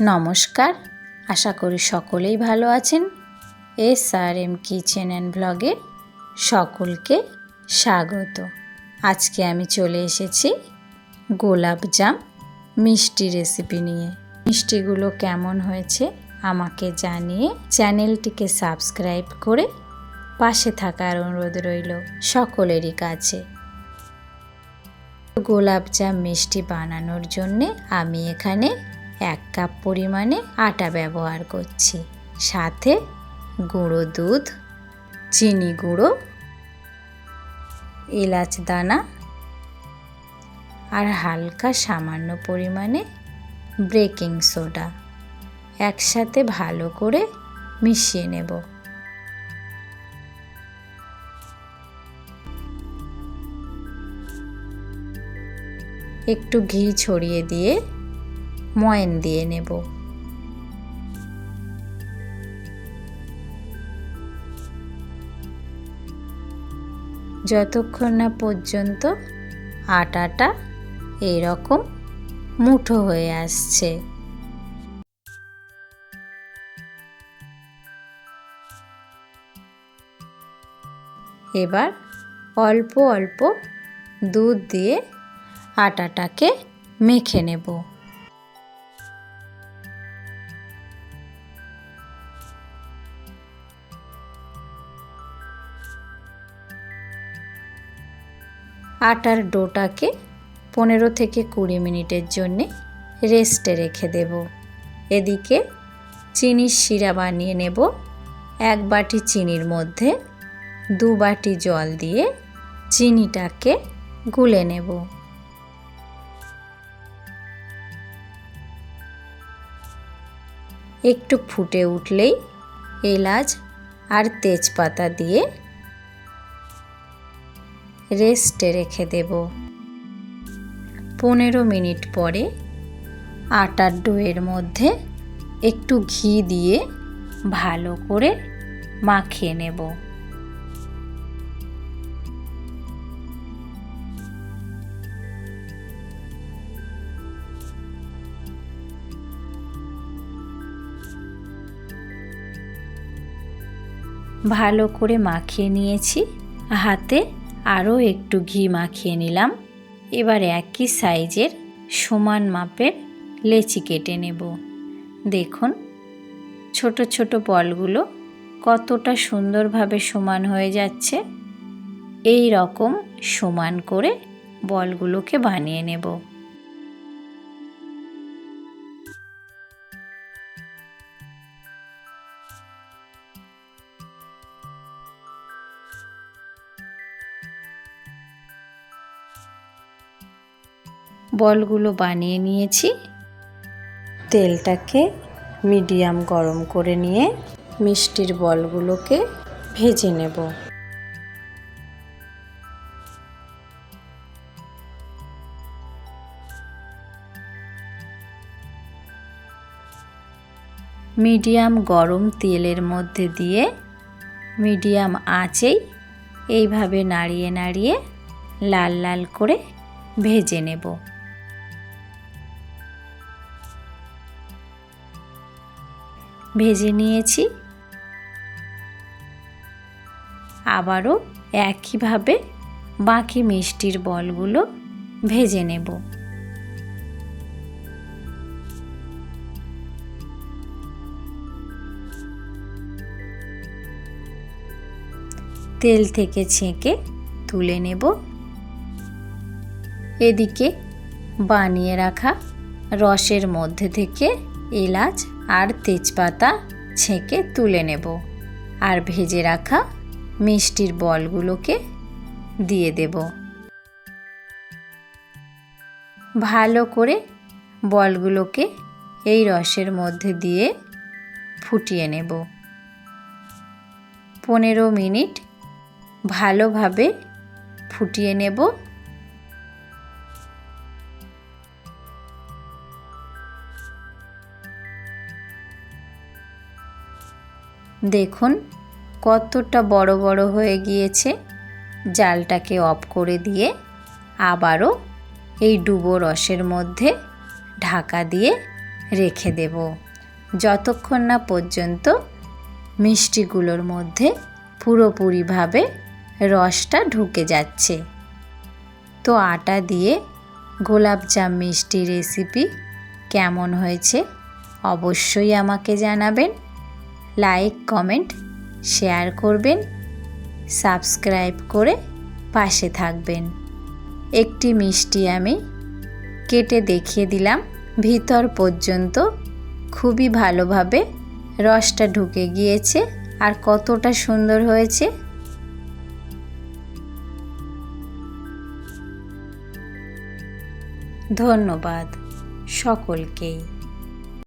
নমস্কার। আশা করি সকলেই ভালো আছেন। S R M kitchen and ব্লগে সকলকে স্বাগত। আজকে আমি চলে এসেছি গোলাপ জাম মিষ্টি রেসিপি নিয়ে। মিষ্টিগুলো কেমন হয়েছে আমাকে জানিয়ে চ্যানেলটিকে সাবস্ক্রাইব করে পাশে থাকার অনুরোধ রইল সকলেরই কাছে। গোলাপ জাম মিষ্টি বানানোর জন্যে আমি এখানে এক কাপ পরিমাণে আটা ব্যবহার করছি। সাথে গুঁড়ো দুধ, চিনি গুঁড়ো, এলাচ দানা আর হালকা সামান্য পরিমাণে বেকিং সোডা একসাথে ভালো করে মিশিয়ে নেব। একটু ঘি ছড়িয়ে দিয়ে ময়ন দিয়ে নেব। যতক্ষণ না পর্যন্ত আটাটা এরকম মুঠো হয়ে আসছে। এবার অল্প অল্প দুধ দিয়ে আটাটাকে মেখে নেব। আটার ডোটাকে পনেরো থেকে কুড়ি মিনিটের জন্যে রেস্টে রেখে দেব। এদিকে চিনির শিরা বানিয়ে নেব। এক বাটি চিনির মধ্যে দু বাটি জল দিয়ে চিনিটাকে গুলে নেব। একটু ফুটে উঠলেই এলাচ আর তেজপাতা দিয়ে রেস্টে রেখে দেব। পনেরো মিনিট পরে আটার ডোয়ের মধ্যে একটু ঘি দিয়ে ভালো করে মাখিয়ে নেব। ভালো করে মাখিয়ে নিয়েছি হাতে। আরও একটু ঘি মাখিয়ে নিলাম। এবার একই সাইজের সমান মাপের লেচি কেটে নেব। দেখুন, ছোট ছোট বলগুলো কতটা সুন্দরভাবে সমান হয়ে যাচ্ছে। এই রকম সমান করে বলগুলোকে বানিয়ে নেব। বলগুলো বানিয়ে নিয়েছি। তেলটাকে মিডিয়াম গরম করে নিয়ে মিষ্টির বলগুলোকে ভেজে নেব। মিডিয়াম গরম তেলের মধ্যে দিয়ে মিডিয়াম আঁচেই এইভাবে নাড়িয়ে নাড়িয়ে লাল লাল করে ভেজে নেব। ভেজে নিয়েছি। আবারও একইভাবে বাকি মিষ্টির বলগুলো ভেজে নেব। তেল থেকে ছেঁকে তুলে নেব। এদিকে বানিয়ে রাখা রসের মধ্যে থেকে এলাচ আর তেজপাতা ছেঁকে তুলে নেব। আর ভেজে রাখা মিষ্টির বলগুলোকে দিয়ে দেব। ভালো করে বলগুলোকে এই রসের মধ্যে দিয়ে ফুটিয়ে নেব। পনেরো মিনিট ভালোভাবে ফুটিয়ে নেব। দেখুন, কতটা বড় বড় হয়ে গিয়েছে। জালটাকে অফ করে দিয়ে আবারও এই ডুবো রসের মধ্যে ঢাকা দিয়ে রেখে দেব। যতক্ষণ না পর্যন্ত মিষ্টিগুলোর মধ্যে পুরোপুরিভাবে রসটা ঢুকে যাচ্ছে। তো আটা দিয়ে গোলাপজাম মিষ্টি রেসিপি কেমন হয়েছে অবশ্যই আমাকে জানাবেন। লাইক, কমেন্ট, শেয়ার করবেন, সাবস্ক্রাইব করে পাশে থাকবেন। একটি মিষ্টি আমি কেটে দেখিয়ে দিলাম, ভিতর পর্যন্ত খুবই ভালোভাবে রসটা ঢুকে গিয়েছে আর কতটা সুন্দর হয়েছে। ধন্যবাদ সকলকেই।